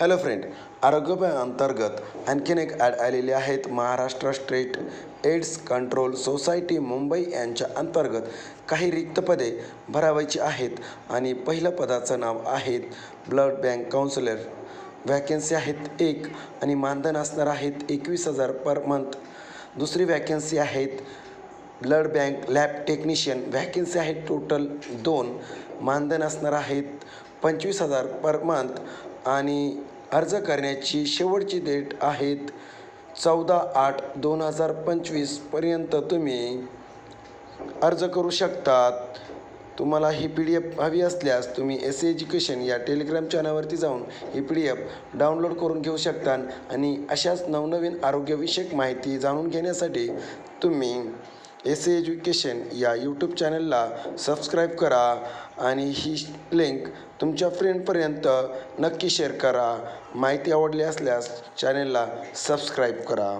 Hello friend आरोग्य अंतर्गत आणखीन एक ॲड आलेली आहेत Maharashtra state AIDS control society Mumbai यांच्या अंतर्गत. काही रिक्त पदे भरावायची आहेत आणि पहिलं पदाचं नाव आहेत ब्लड बँक काउन्सिलर व्हॅकन्सी आहेत एक आणि मानधन असणार आहेत एकवीस हजार पर मंथ दुसरी वॅकन्सी आहेत blood bank lab technician vacancy आहेत टोटल दोन. मानधन असणार आहेत पंचवीस हजार पर मंथ आणि अर्ज करण्याची शेवटची डेट आहेत चौदा आठ दोन हजार पंचवीसपर्यंत तुम्ही अर्ज करू शकतात. तुम्हाला ही पी डी एफ हवी असल्यास तुम्ही एस एज्युकेशन या टेलिग्राम चॅनलवरती जाऊन ही पी डी एफ डाउनलोड करून घेऊ शकता. आणि अशाच नवनवीन आरोग्यविषयक माहिती जाणून घेण्यासाठी तुम्ही एस एज्युकेशन या यूट्यूब चॅनलला सबस्क्राईब करा आणि ही लिंक तुमच्या फ्रेंडपर्यंत नक्की शेअर करा. माहिती आवडली असल्यास चॅनलला सबस्क्राईब करा.